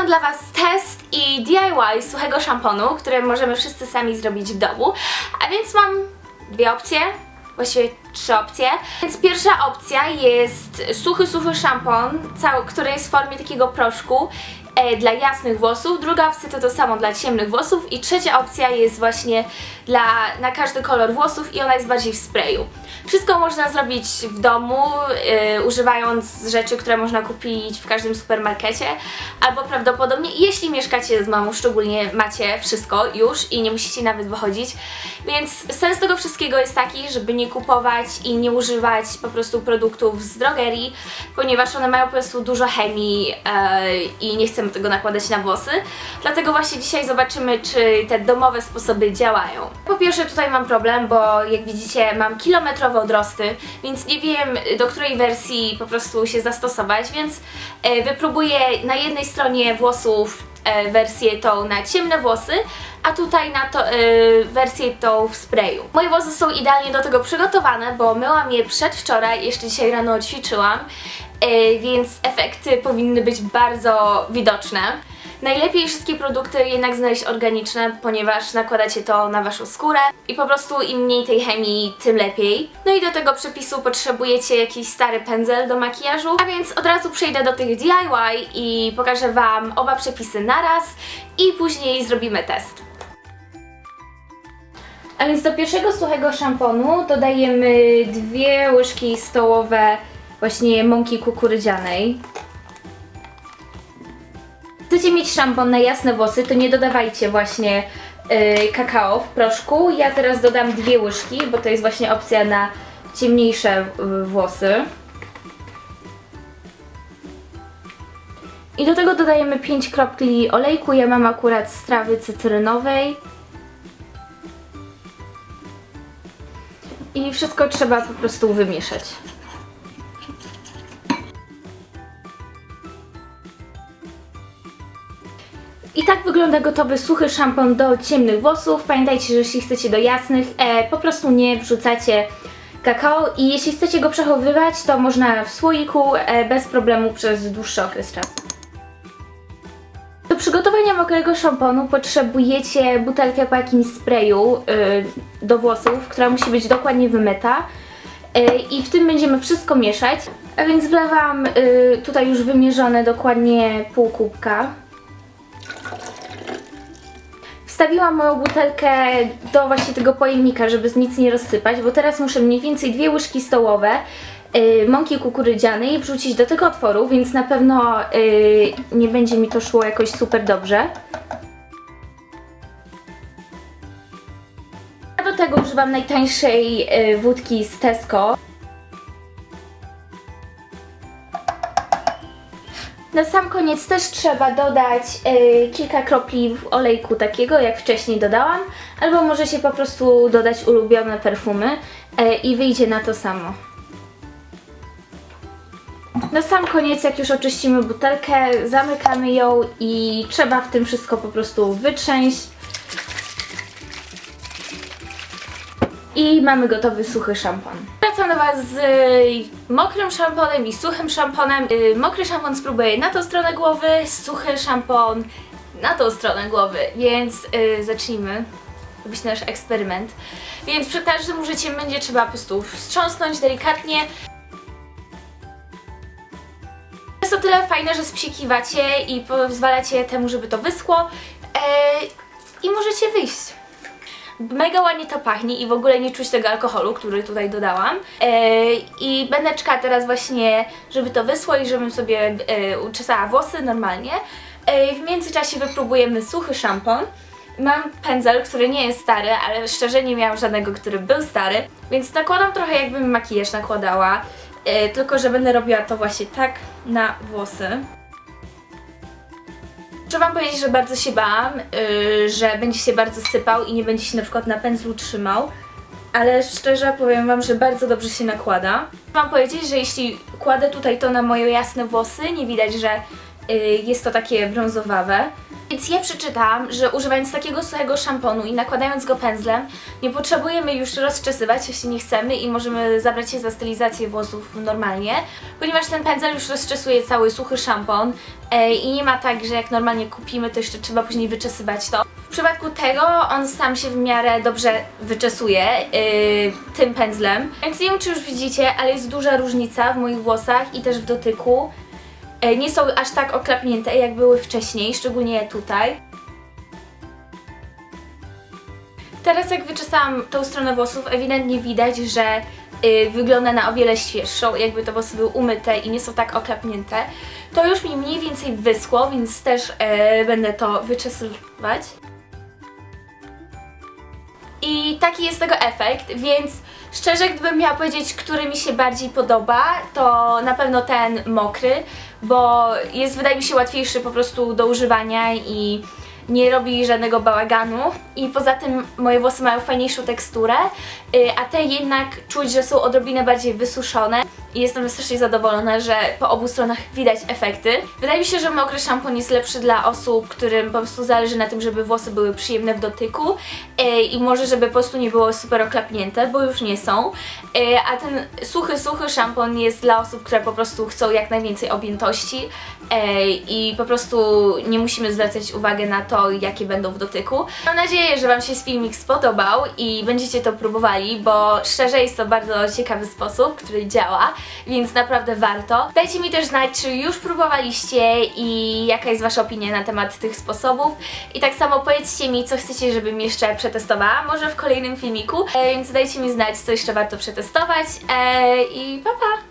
mam dla Was test i DIY suchego szamponu, które możemy wszyscy sami zrobić w domu. A więc mam dwie opcje, właściwie trzy opcje. Więc pierwsza opcja jest suchy, suchy szampon, cały, który jest w formie takiego proszku e, dla jasnych włosów. Druga opcja to to samo dla ciemnych włosów. I trzecia opcja jest właśnie dla, na każdy kolor włosów i ona jest bardziej w sprayu. Wszystko można zrobić w domu, e, używając rzeczy, które można kupić w każdym supermarkecie, albo prawdopodobnie, jeśli mieszkacie z mamą, szczególnie macie wszystko już i nie musicie nawet wychodzić. Więc sens tego wszystkiego jest taki, żeby nie kupować i nie używać po prostu produktów z drogerii, ponieważ one mają po prostu dużo chemii e, i nie chcemy tego nakładać na włosy. Dlatego właśnie dzisiaj zobaczymy, czy te domowe sposoby działają. Po pierwsze tutaj mam problem, bo jak widzicie mam kilometrowe odrosty, więc nie wiem do której wersji po prostu się zastosować, więc e, wypróbuję na jednej stronie włosów wersję tą na ciemne włosy, a tutaj na to e, wersję tą w sprayu. Moje włosy są idealnie do tego przygotowane, bo myłam je przedwczoraj, jeszcze dzisiaj rano ćwiczyłam, e, więc efekty powinny być bardzo widoczne. Najlepiej wszystkie produkty jednak znaleźć organiczne, ponieważ nakładacie to na waszą skórę i po prostu im mniej tej chemii, tym lepiej. No i do tego przepisu potrzebujecie jakiś stary pędzel do makijażu, a więc od razu przejdę do tych DIY i pokażę wam oba przepisy naraz i później zrobimy test. A więc do pierwszego suchego szamponu dodajemy dwie łyżki stołowe właśnie mąki kukurydzianej. Chcecie mieć szampon na jasne włosy, to nie dodawajcie właśnie yy, kakao w proszku. Ja teraz dodam dwie łyżki, bo to jest właśnie opcja na ciemniejsze yy, włosy. I do tego dodajemy 5 kropli olejku. Ja mam akurat z trawy cytrynowej. I wszystko trzeba po prostu wymieszać. I tak wygląda gotowy suchy szampon do ciemnych włosów. Pamiętajcie, że jeśli chcecie do jasnych, e, po prostu nie wrzucacie kakao i jeśli chcecie go przechowywać, to można w słoiku e, bez problemu przez dłuższy okres czasu. Do przygotowania mokrego szamponu potrzebujecie butelkę po jakimś sprayu y, do włosów, która musi być dokładnie wymyta. Y, I w tym będziemy wszystko mieszać. A więc wlewam y, tutaj już wymierzone dokładnie pół kubka. Wstawiłam moją butelkę do właśnie tego pojemnika, żeby nic nie rozsypać, bo teraz muszę mniej więcej dwie łyżki stołowe y, mąki kukurydzianej wrzucić do tego otworu, więc na pewno y, nie będzie mi to szło jakoś super dobrze. A do tego używam najtańszej y, wódki z Tesco. Na sam koniec też trzeba dodać y, kilka kropli w olejku takiego, jak wcześniej dodałam, albo możecie po prostu dodać ulubione perfumy y, i wyjdzie na to samo. Na sam koniec, jak już oczyścimy butelkę, zamykamy ją i trzeba w tym wszystko po prostu wytrzęść. I mamy gotowy suchy szampon. Wracam do Was z y, mokrym szamponem i suchym szamponem. Y, mokry szampon spróbuję na tą stronę głowy, suchy szampon na tą stronę głowy, więc y, zacznijmy. Być nasz eksperyment. Więc przy każdym użyciem będzie trzeba po prostu wstrząsnąć delikatnie. Jest to tyle fajne, że spsikiwacie i pozwalacie temu, żeby to wyschło. E, I możecie wyjść. Mega ładnie to pachnie i w ogóle nie czuć tego alkoholu, który tutaj dodałam. E, I będę czekała teraz właśnie, żeby to wysło i żebym sobie e, uczesała włosy normalnie. E, w międzyczasie wypróbujemy suchy szampon. Mam pędzel, który nie jest stary, ale szczerze nie miałam żadnego, który był stary, więc nakładam trochę jakbym makijaż nakładała, tylko że będę robiła to właśnie tak na włosy. Muszę Wam powiedzieć, że bardzo się bałam, yy, że będzie się bardzo sypał i nie będzie się na przykład na pędzlu trzymał, ale szczerze powiem Wam, że bardzo dobrze się nakłada. Mam powiedzieć, że jeśli kładę tutaj to na moje jasne włosy, nie widać, że yy, jest to takie brązowawe, Więc ja przeczytałam, że używając takiego suchego szamponu i nakładając go pędzlem, nie potrzebujemy już rozczesywać, jeśli nie chcemy i możemy zabrać się za stylizację włosów normalnie, ponieważ ten pędzel już rozczesuje cały suchy szampon i nie ma tak, że jak normalnie kupimy, to jeszcze trzeba później wyczesywać to. W przypadku tego on sam się w miarę dobrze wyczesuje yy, tym pędzlem. Więc nie wiem, czy już widzicie, ale jest duża różnica w moich włosach i też w dotyku. E, Nie są aż tak oklapnięte, jak były wcześniej, szczególnie tutaj. Teraz jak wyczesałam tą stronę włosów, ewidentnie widać, że y, wygląda na o wiele świeższą, jakby te włosy były umyte i nie są tak oklapnięte. To już mi mniej więcej wyschło, więc też e, będę to wyczesywać. I taki jest tego efekt, więc szczerze, gdybym miała powiedzieć, który mi się bardziej podoba, to na pewno ten mokry, bo jest wydaje mi się łatwiejszy po prostu do używania i nie robi żadnego bałaganu. I poza tym moje włosy mają fajniejszą teksturę, y, a te jednak czuć, że są odrobinę bardziej wysuszone i jestem strasznie zadowolona, że po obu stronach widać efekty. Wydaje mi się, że mokry szampon jest lepszy dla osób, którym po prostu zależy na tym, żeby włosy były przyjemne w dotyku y, i może żeby po prostu nie było super oklapnięte, bo już nie są. Y, A ten suchy, suchy szampon jest dla osób, które po prostu chcą jak najwięcej objętości y, i po prostu nie musimy zwracać uwagi na to, jakie będą w dotyku. Mam nadzieję, że Wam się filmik spodobał i będziecie to próbowali, bo szczerze jest to bardzo ciekawy sposób, który działa, więc naprawdę warto. Dajcie mi też znać, czy już próbowaliście i jaka jest Wasza opinia na temat tych sposobów. I tak samo powiedzcie mi, co chcecie, żebym jeszcze przetestowała, może w kolejnym filmiku. E, więc dajcie mi znać, co jeszcze warto przetestować. E, I pa pa!